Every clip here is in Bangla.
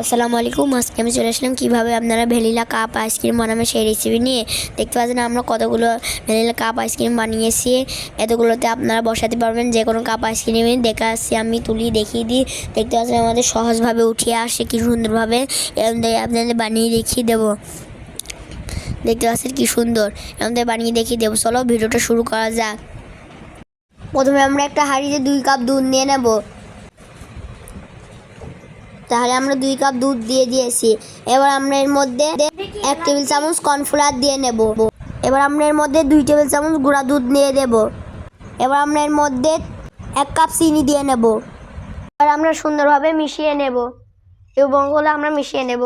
আসসালামু আলাইকুম। আজকে আমি চলে আসলাম কীভাবে আপনারা ভ্যানিলা কাপ আইসক্রিম বানাবেন সেই রেসিপি নিয়ে। দেখতে পাচ্ছেন আমরা কতগুলো ভ্যানিলা কাপ আইসক্রিম বানিয়েছি। এতগুলোতে আপনারা বসাতে পারবেন যে কোনো কাপ আইসক্রিমে দেখা আসছি, আমি তুলি, দেখিয়ে দিই। দেখতে পাচ্ছেন আমাদের সহজভাবে উঠিয়ে আসে, কি সুন্দরভাবে। আপনাদের বানিয়ে দেখিয়ে দেবো। দেখতে পাচ্ছেন কি সুন্দর। আমাদের বানিয়ে দেখিয়ে দেবো। চলো, ভিডিওটা শুরু করা যাক। প্রথমে আমরা একটা হাঁড়িতে দুই কাপ দুধ নিয়ে নেব। তাহলে আমরা দুই কাপ দুধ দিয়ে দিয়েছি। এবার আমরা এর মধ্যে এক টেবিল চামচ কর্নফ্লাওয়ার দিয়ে নেব। এবার আমরা এর মধ্যে দুই টেবিল চামচ গুঁড়া দুধ নিয়ে দেব এবার আমরা এর মধ্যে এক কাপ চিনি দিয়ে নেব। এবার আমরা সুন্দরভাবে মিশিয়ে নেব। এবং হলে আমরা মিশিয়ে নেব।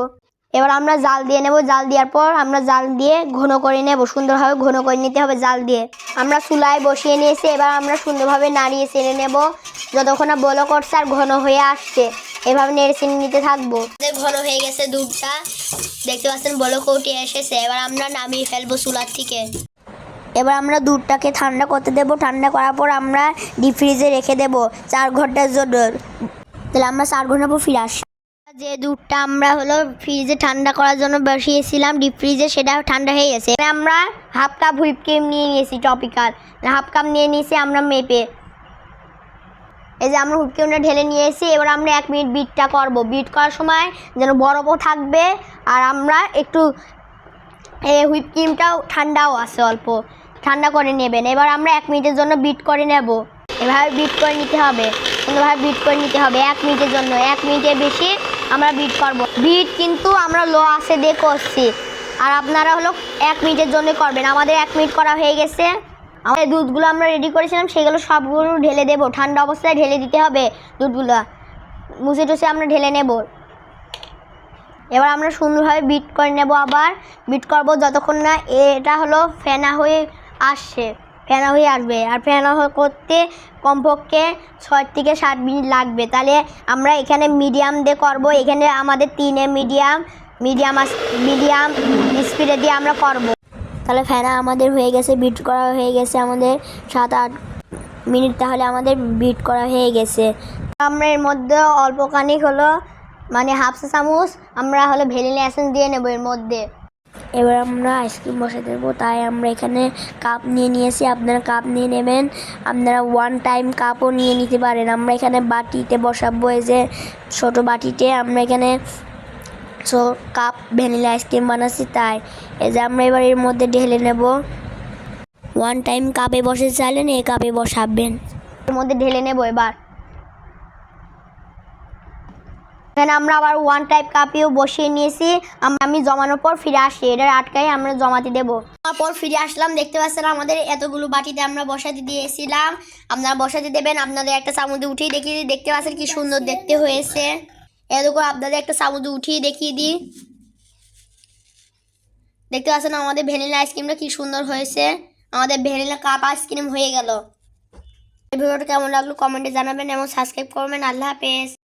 এবার আমরা জাল দিয়ে নেব। জাল দেওয়ার পর আমরা জাল দিয়ে ঘন করে নেব। সুন্দরভাবে ঘন করে নিতে হবে জাল দিয়ে। আমরা চুলায় বসিয়ে নিয়েছি। এবার আমরা সুন্দরভাবে নাড়িয়ে চেড়ে নেব। যতক্ষণ বলো করছে আর ঘন হয়ে আসছে। এভাবে নেড়ে নিতে থাকব। ঘন হয়ে গেছে দুধটা। দেখতে পাচ্ছেন বলো কৌটি এসেছে। এবার আমরা নামিয়ে ফেলব চুলার থেকে। এবার আমরা দুধটাকে ঠান্ডা করতে দেবো। ঠান্ডা করার পর আমরা ডিপ ফ্রিজে রেখে দেবো চার ঘণ্টার জন্য। তাহলে আমরা চার ঘণ্টা পর ফিরে আসি। যে দুধটা আমরা হলো ফ্রিজে ঠান্ডা করার জন্য বসিয়েছিলাম ডিপ ফ্রিজে সেটা ঠান্ডা হয়ে গেছে। এবার আমরা হাফ কাপ হুইপ ক্রিম নিয়ে নিয়েছি টপিকাল হাফ কাপ নিয়ে নিয়েছি আমরা মেপে। এই যে আমরা হুইপ ক্রিমটা ঢেলে নিয়ে এসেছি। এবার আমরা এক মিনিট বিটটা করব। বিট করার সময় যেন বরফও থাকবে আর আমরা একটু এই হুইপ ক্রিমটাও ঠান্ডাও আছে অল্প। ঠান্ডা করে নেবেন। এবার আমরা এক মিনিটের জন্য বিট করে নেব। এভাবে বিট করে নিতে হবে। সুন্দরভাবে বিট করে নিতে হবে এক মিনিটের জন্য। এক মিনিটের বেশি আমরা বিট করব। বিট কিন্তু আমরা লো আসে দিয়ে করছি। আর আপনারা হলো এক মিনিটের জন্য করবেন। আমাদের এক মিনিট করা হয়ে গেছে। আমাদের দুধগুলো আমরা রেডি করেছিলাম, সেগুলো সবগুলো ঢেলে দেবো। ঠান্ডা অবস্থায় ঢেলে দিতে হবে দুধগুলো। মুছে টুসে আমরা ঢেলে নেব। এবার আমরা সুন্দরভাবে বিট করে নেব আবার। বিট করব যতক্ষণ না এটা হলো ফেনা হয়ে আসছে, ফেনা হয়ে আসবে। আর ফেনা করতে কমপক্ষে ছয় থেকে সাত মিনিট লাগবে। তাহলে আমরা এখানে মিডিয়াম দিয়ে করব। এখানে আমাদের তিনে মিডিয়াম মিডিয়াম মিডিয়াম স্পিডে দিয়ে আমরা করব। তাহলে ফেনা আমাদের হয়ে গেছে বিট করা হয়ে গেছে আমাদের সাত আট মিনিট, তাহলে আমাদের বিট করা হয়ে গেছে। আমরা এর মধ্যে অল্প খানিক হলো মানে হাফ চা চামচ আমরা হলো ভ্যানিলা এসেন্স দিয়ে নেব এর মধ্যে। এবার আমরা আইসক্রিম বসে দেবো, তাই আমরা এখানে কাপ নিয়ে নিয়েছি, আপনারা কাপ নিয়ে নেবেন। আপনারা ওয়ান টাইম কাপও নিয়ে নিতে পারেন। আমরা এখানে বাটিতে বসাবো, এই যে ছোটো বাটিতে আমরা এখানে সো কাপ ভ্যানিলা আইসক্রিম বানাচ্ছি, তাই। এই যে আমরা এবার এর মধ্যে ঢেলে নেব। ওয়ান টাইম কাপে বসে চাইলেন, এই কাপে বসাবেন। এর মধ্যে ঢেলে নেব এবার। এখানে আমরা আবার ওয়ান টাইপ কাপেও বসিয়ে নিয়েছি। আম- জমানোর পর ফিরে আসি এটা আটকাই আমরা জমাতে দেবো। তারপর ফিরে আসলাম, দেখতে পাচ্ছেন আমাদের এতগুলো বাটিতে আমরা বসাতে দিয়েছিলাম। আপনারা বসাতে দেবেন, আপনাদের একটা চামচে উঠিয়ে দেখিয়ে দেখতে পাচ্ছেন কি সুন্দর দেখতে হয়েছে। এরকম আপনাদের একটা সামুদ্র উঠিয়ে দেখিয়ে দিই। দেখতে পাচ্ছেন আমাদের ভ্যানিলা আইসক্রিমটা কি সুন্দর হয়েছে। আমাদের ভ্যানিলা কাপ আইসক্রিম হয়ে গেল। ভিডিওটা কেমন লাগল কমেন্টে জানাবেন এবং সাবস্ক্রাইব করবেন। আল্লাহ হাফেজ।